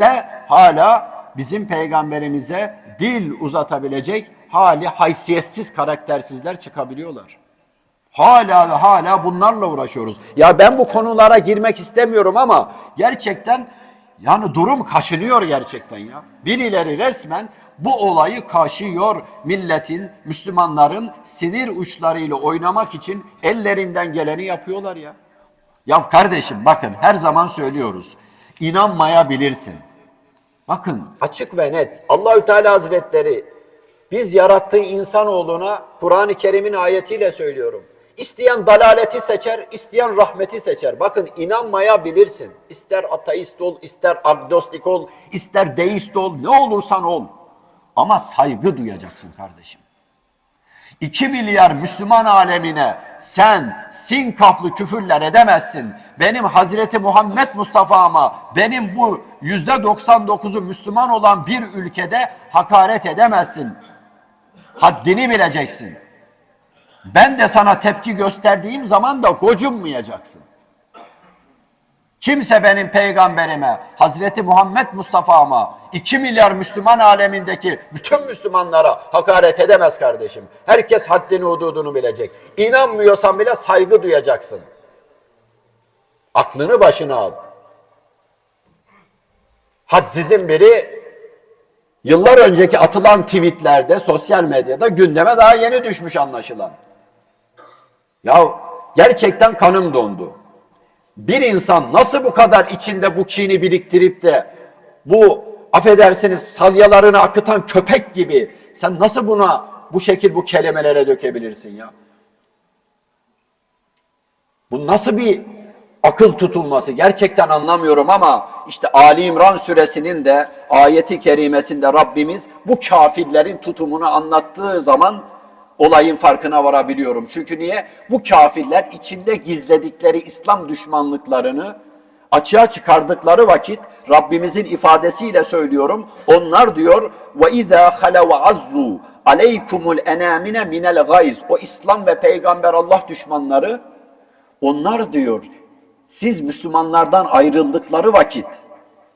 de hala bizim peygamberimize dil uzatabilecek hali haysiyetsiz karaktersizler çıkabiliyorlar. Hala ve hala bunlarla uğraşıyoruz. Ya ben bu konulara girmek istemiyorum ama gerçekten yani durum kaşınıyor gerçekten ya. Birileri resmen bu olayı kaşıyor. Milletin, Müslümanların sinir uçlarıyla oynamak için ellerinden geleni yapıyorlar ya. Ya kardeşim bakın her zaman söylüyoruz. İnanmayabilirsin. Bakın açık ve net Allahü Teala Hazretleri biz yarattığı insanoğluna Kur'an-ı Kerim'in ayetiyle söylüyorum. İsteyen dalaleti seçer, isteyen rahmeti seçer. Bakın inanmayabilirsin. İster ateist ol, ister agnostik ol, ister deist ol, ne olursan ol. Ama saygı duyacaksın kardeşim. 2 milyar Müslüman alemine sen sin kaflı küfürler edemezsin. Benim Hazreti Muhammed Mustafa'ma benim bu yüzde 99'u Müslüman olan bir ülkede hakaret edemezsin. Haddini bileceksin. Ben de sana tepki gösterdiğim zaman da gocunmayacaksın. Kimse benim peygamberime, Hazreti Muhammed Mustafa'ma, 2 milyar Müslüman alemindeki bütün Müslümanlara hakaret edemez kardeşim. Herkes haddini hududunu bilecek. İnanmıyorsan bile saygı duyacaksın. Aklını başına al. Hadsizin biri yıllar önceki atılan tweetlerde, sosyal medyada gündeme daha yeni düşmüş anlaşılan. Ya gerçekten kanım dondu bir insan nasıl bu kadar içinde bu kini biriktirip de bu affedersiniz salyalarını akıtan köpek gibi sen nasıl buna bu şekil bu kelimelere dökebilirsin ya? Bu nasıl bir akıl tutulması gerçekten anlamıyorum ama işte Ali İmran suresinin de ayeti kerimesinde Rabbimiz bu kafirlerin tutumunu anlattığı zaman olayın farkına varabiliyorum. Çünkü niye? Bu kafirler içinde gizledikleri İslam düşmanlıklarını açığa çıkardıkları vakit Rabbimizin ifadesiyle söylüyorum. Onlar diyor ve izâ halev azzu aleykumul enamine minel gayz. O İslam ve peygamber Allah düşmanları onlar diyor siz Müslümanlardan ayrıldıkları vakit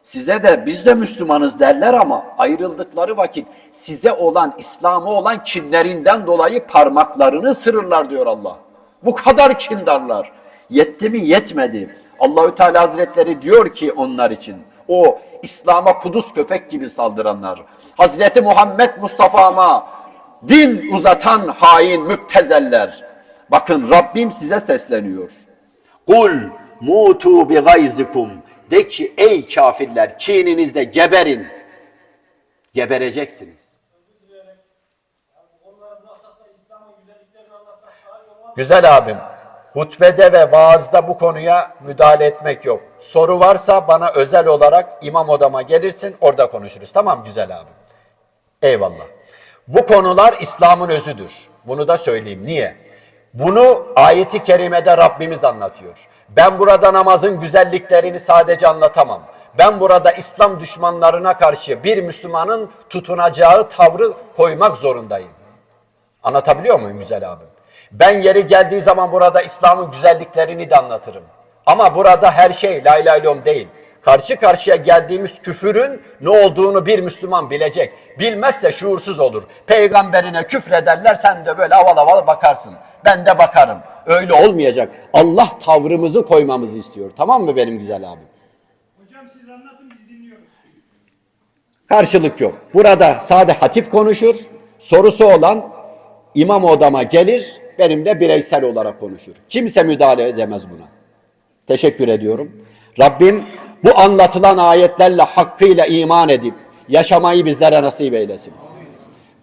Size de biz de Müslümanız derler ama ayrıldıkları vakit size olan İslam'a olan kinlerinden dolayı parmaklarını ısırırlar diyor Allah. Bu kadar kindarlar. Yetti mi yetmedi. Allahü Teala Hazretleri diyor ki onlar için o İslam'a kuduz köpek gibi saldıranlar. Hazreti Muhammed Mustafa'ma dil uzatan hain müptezeller. Bakın Rabbim size sesleniyor. Kul mutu bi gayzikum de ki ey kafirler kininizde geberin. Gebereceksiniz. Güzel abim. Hutbede ve vaazda bu konuya müdahale etmek yok. Soru varsa bana özel olarak imam odama gelirsin orada konuşuruz. Tamam güzel abim. Eyvallah. Bu konular İslam'ın özüdür. Bunu da söyleyeyim. Niye? Bunu ayeti kerimede Rabbimiz anlatıyor. Ben burada namazın güzelliklerini sadece anlatamam. Ben burada İslam düşmanlarına karşı bir Müslümanın tutunacağı tavrı koymak zorundayım. Anlatabiliyor muyum güzel abim? Ben yeri geldiği zaman burada İslam'ın güzelliklerini de anlatırım. Ama burada her şey lay lay lom değil. Karşı karşıya geldiğimiz küfürün ne olduğunu bir Müslüman bilecek. Bilmezse şuursuz olur. Peygamberine küfrederler sen de böyle aval aval bakarsın. Ben de bakarım. Öyle olmayacak. Allah tavrımızı koymamızı istiyor. Tamam mı benim güzel abim? Hocam siz anlatın biz dinliyoruz. Karşılık yok. Burada sade hatip konuşur. Sorusu olan imam odama gelir. Benimle bireysel olarak konuşur. Kimse müdahale edemez buna. Teşekkür ediyorum. Rabbim bu anlatılan ayetlerle hakkıyla iman edip yaşamayı bizlere nasip eylesin.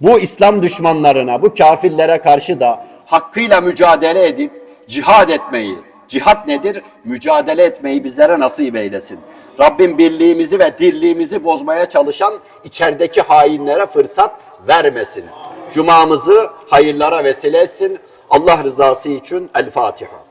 Bu İslam düşmanlarına, bu kafirlere karşı da hakkıyla mücadele edip cihad etmeyi, cihat nedir? Mücadele etmeyi bizlere nasip eylesin. Rabbim birliğimizi ve dirliğimizi bozmaya çalışan içerideki hainlere fırsat vermesin. Cumamızı hayırlara vesile etsin. Allah rızası için El Fatiha.